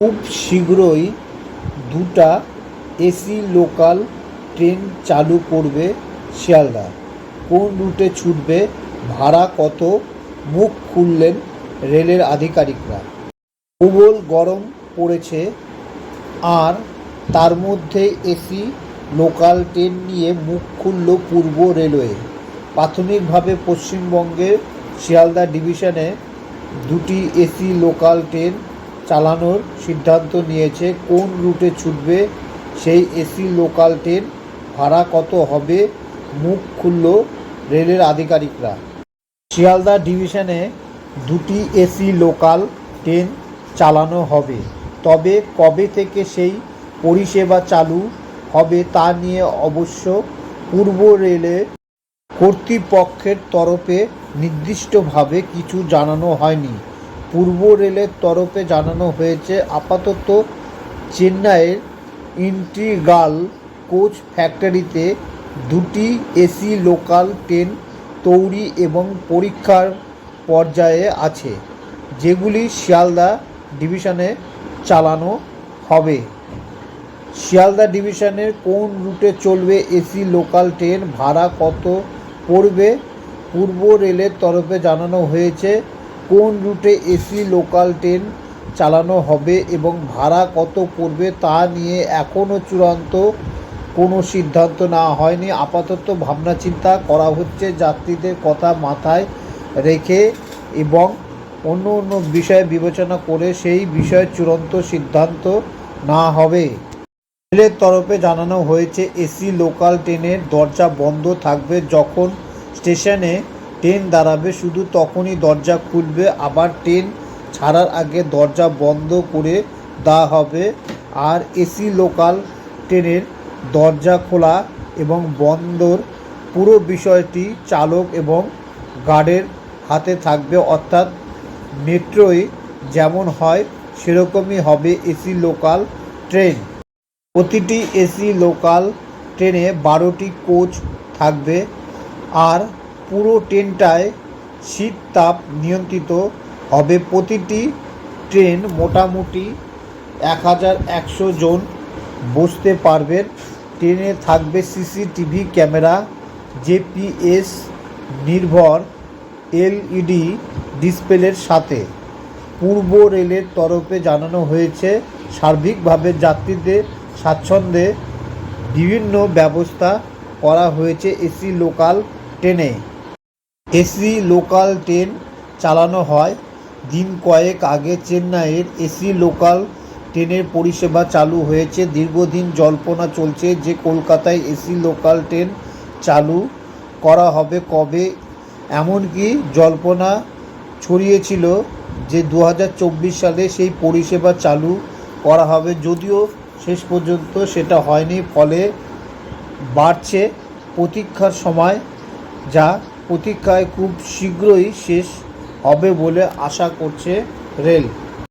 খুব শীঘ্রই দুটা এসি লোকাল ট্রেন চালু করবে শিয়ালদা। কোন রুটে ছুটবে, ভাড়া কত, মুখ খুললেন রেলের আধিকারিকরা। প্রবল গরম পড়েছে, আর তার মধ্যে এসি লোকাল ট্রেন নিয়ে মুখ খুলল পূর্ব রেলওয়ে। প্রাথমিকভাবে পশ্চিমবঙ্গের শিয়ালদা ডিভিশনে দুটি এসি লোকাল ট্রেন চালানোর সিদ্ধান্ত নিয়েছে, কোন রুটে ছুটবে, সেই এসি লোকাল ট্রেন ভাড়া কত হবে, মুখ খুলল রেলের আধিকারিকরা। শিয়ালদা ডিভিশনে দুটি এসি লোকাল ট্রেন চালানো হবে। তবে কবে থেকে সেই পরিষেবা চালু হবে তা নিয়ে অবশ্য পূর্ব রেলের কর্তৃপক্ষের তরফে নির্দিষ্টভাবে কিছু জানানো হয়নি। পূর্ব রেলের তরফে জানানো হয়েছে, আপাতত চেন্নাইয়ের ইন্টিগ্রাল কোচ ফ্যাক্টরিতে দুটি এসি লোকাল ট্রেন তৈরি এবং পরীক্ষার পর্যায়ে আছে, যেগুলি শিয়ালদা ডিভিশনে চালানো হবে। শিয়ালদা ডিভিশনের কোন রুটে চলবে এসি লোকাল ট্রেন, ভাড়া কত পড়বে, পূর্ব রেলের তরফে জানানো হয়েছে। কোন রুটে এসি, লোকাল ট্রেন চালানো হবে এবং ভাড়া কত পড়বে তা নিয়ে এখনও চূড়ান্ত কোনো সিদ্ধান্ত নেওয়া হয়নি। আপাতত ভাবনা চিন্তা করা হচ্ছে যাত্রীদের কথা মাথায় রেখে এবং অন্য অন্য বিষয় বিবেচনা করে সেই বিষয়ে চূড়ান্ত সিদ্ধান্ত না হবে। রেলের তরফে জানানো হয়েছে, এসি, লোকাল ট্রেনের দরজা বন্ধ থাকবে যখন স্টেশনে ট্রেন দাঁড়াবে, শুধু তখনই দরজা খুলবে। আবার ট্রেন ছাড়ার আগে দরজা বন্ধ করে দেওয়া হবে। আর এসি লোকাল ট্রেনের দরজা খোলা এবং বন্ধর পুরো বিষয়টি চালক এবং গার্ডের হাতে থাকবে। অর্থাৎ মেট্রোয় যেমন হয়, সেরকমই হবে এসি লোকাল ট্রেন। প্রতিটি এসি লোকাল ট্রেনে বারোটি কোচ থাকবে। আর পুরো ট্রেনটায় শীত তাপ নিয়ন্ত্রিত হবে। প্রতিটি ট্রেন মোটামুটি এক হাজার একশো জন বসতে পারবেন ট্রেনে থাকবে সিসিটিভি ক্যামেরা, জেপিএস নির্ভর এলইডি ডিসপ্লের সাথে। পূর্ব রেলের তরফে জানানো হয়েছে, সার্বিকভাবে যাত্রীদের স্বাচ্ছন্দ্যে বিভিন্ন ব্যবস্থা করা হয়েছে এসি লোকাল ট্রেনে। এসি লোকাল ট্রেন চালানো হয়। দিন কয়েক আগে চেন্নাইয়ের এসি লোকাল ট্রেনের পরিষেবা চালু হয়েছে। দীর্ঘদিন জল্পনা চলছে যে কলকাতায় এসি লোকাল ট্রেন চালু করা হবে কবে। এমনকি জল্পনা ছড়িয়েছিল যে দু হাজার চব্বিশ সালে সেই পরিষেবা চালু করা হবে। যদিও শেষ পর্যন্ত সেটা হয়নি, ফলে বাড়ছে প্রতীক্ষার সময় যা প্রতীক্ষায় খুব শীঘ্রই শেষ হবে বলে আশা করছে রেল।